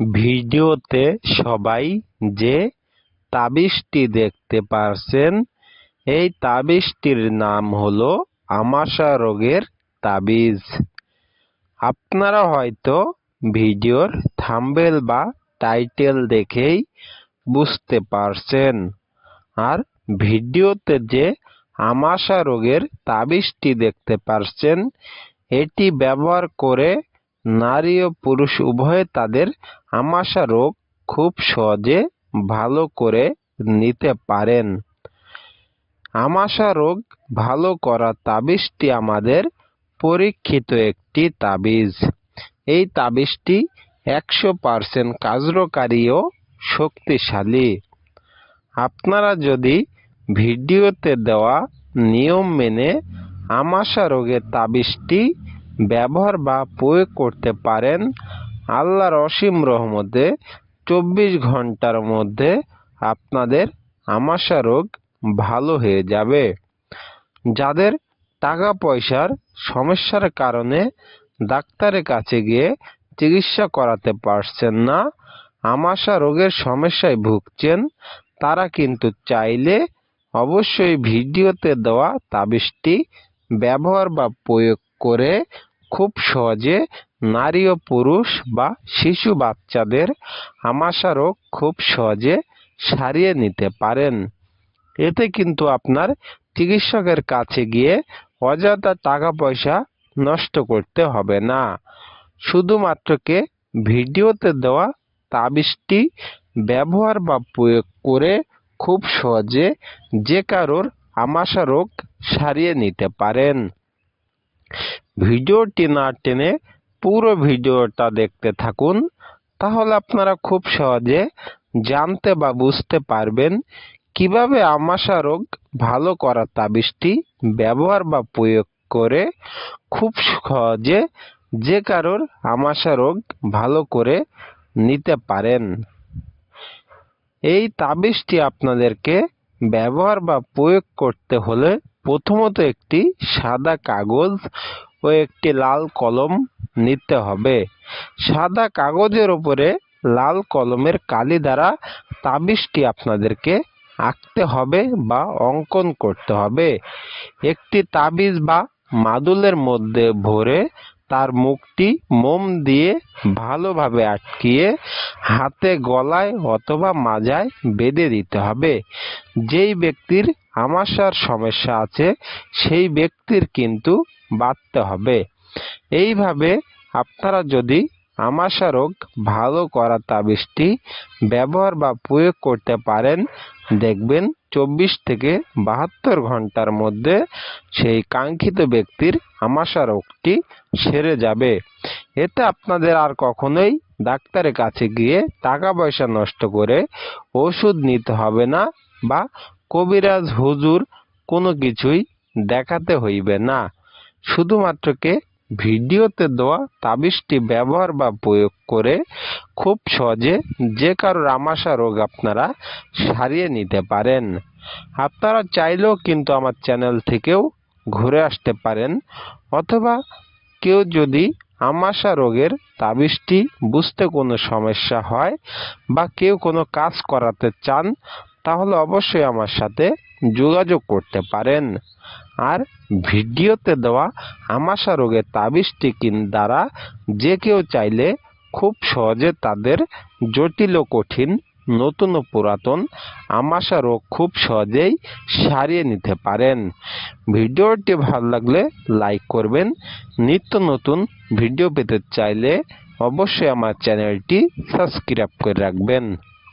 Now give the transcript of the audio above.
ভিডিওতে সবাই যে তাবিজটি দেখতে পারছেন, এই তাবিজটির নাম হলো আমাশা রোগের তাবিজ। আপনারা হয়তো ভিডিওর থাম্বেল বা টাইটেল দেখেই বুঝতে পারছেন। আর ভিডিওতে যে আমাশা রোগের তাবিজটি দেখতে পারছেন, এটি ব্যবহার করে নারী ও পুরুষ উভয়ে তাদের আমাশা রোগ খুব সহজে ভালো করে নিতে পারেন। আমাশা রোগ ভালো করা তাবিজটি আমাদের পরীক্ষিত একটি তাবিজ। এই তাবিজটি একশো পার্সেন্ট কার্যকারী ও শক্তিশালী। আপনারা যদি ভিডিওতে দেওয়া নিয়ম মেনে আমাশা রোগের তাবিজটি ব্যবহার বা প্রয়োগ করতে পারেন আল্লাহর অসীম রহমতে চব্বিশ ঘণ্টার মধ্যে আপনাদের আমাশা রোগ ভালো হয়ে যাবে। যাদের টাকা পয়সার সমস্যার কারণে ডাক্তারের কাছে গিয়ে চিকিৎসা করাতে পারছেন না আমাশা রোগের সমস্যায় ভুগছেন, তারা কিন্তু চাইলে অবশ্যই ভিডিওতে দেওয়া তাবিজটি ব্যবহার বা প্রয়োগ করে খুব সহজে নারী ও পুরুষ বা শিশু বাচ্চাদের আমাশা রোগ খুব সহজে সারিয়ে নিতে পারেন। এতে কিন্তু আপনার চিকিৎসকের কাছে গিয়ে অযথা টাকা পয়সা নষ্ট করতে হবে না। শুধুমাত্রকে ভিডিওতে দেওয়া তাবিজটি ব্যবহার বা প্রয়োগ করে খুব সহজে যে কারোর আমাশা রোগ সারিয়ে নিতে পারেন। ভিডিওটি না টেনে পুরো ভিডিওটা দেখতে থাকুন, তাহলে আপনারা খুব সহজে জানতে বা বুঝতে পারবেন কীভাবে আমাশা রোগ ভালো করা তাবিজটি ব্যবহার বা প্রয়োগ করে খুব সহজে যে কারোর আমাশা রোগ ভালো করে নিতে পারেন। এই তাবিজটি আপনাদেরকে ব্যবহার বা প্রয়োগ করতে হলে প্রথমত একটি সাদা কাগজ ও একটি লাল কলম নিতে হবে। সাদা কাগজের উপরে লাল কলমের কালি দ্বারা তাবিজটি আপনাদেরকে আঁকতে হবে বা অঙ্কন করতে হবে। একটি তাবিজ বা মাদুলের মধ্যে ভরে তার মুখটি মোম দিয়ে ভালোভাবে আটকিয়ে হাতে গলায় অথবা মাজায় বেঁধে দিতে হবে। যেই ব্যক্তির আমাশার সমস্যা আছে, সেই ব্যক্তির কিন্তু বাঁধতে হবে। এইভাবে আপনারা যদি আমাশা রোগ ভালো করা তাবিজটি ব্যবহার বা প্রয়োগ করতে পারেন, দেখবেন চব্বিশ থেকে বাহাত্তর ঘণ্টার মধ্যে সেই কাঙ্ক্ষিত ব্যক্তির আমাশা রোগটি সেরে যাবে। এতে আপনাদের আর কখনোই ডাক্তারের কাছে গিয়ে টাকা পয়সা নষ্ট করে ওষুধ নিতে হবে না বা কবিরাজ হুজুর কোনো কিছুই দেখাতে হইবে না। শুধুমাত্রকে ভিডিওতে দেওয়া তাবিজটি ব্যবহার বা প্রয়োগ করে খুব সহজে যে কারোর আমাশা রোগ আপনারা সারিয়ে নিতে পারেন। আপনারা চাইলেও কিন্তু আমার চ্যানেল থেকেও ঘুরে আসতে পারেন, অথবা কেউ যদি আমাশা রোগের তাবিজটি বুঝতে কোনো সমস্যা হয় বা কেউ কোনো কাজ করাতে চান, তাহলে অবশ্যই আমার সাথে যোগাযোগ করতে পারেন। আর ভিডিওতে দেওয়া আমাশা রোগের তাবিজ টিকিন দ্বারা যে কেউ চাইলে খুব সহজে তাদের জটিল ও কঠিন নতুন ও পুরাতন আমাশা রোগ খুব সহজেই সারিয়ে নিতে পারেন। ভিডিওটি ভালো লাগলে লাইক করবেন। নিত্য নতুন ভিডিও পেতে চাইলে অবশ্যই আমার চ্যানেলটি সাবস্ক্রাইব করে রাখবেন।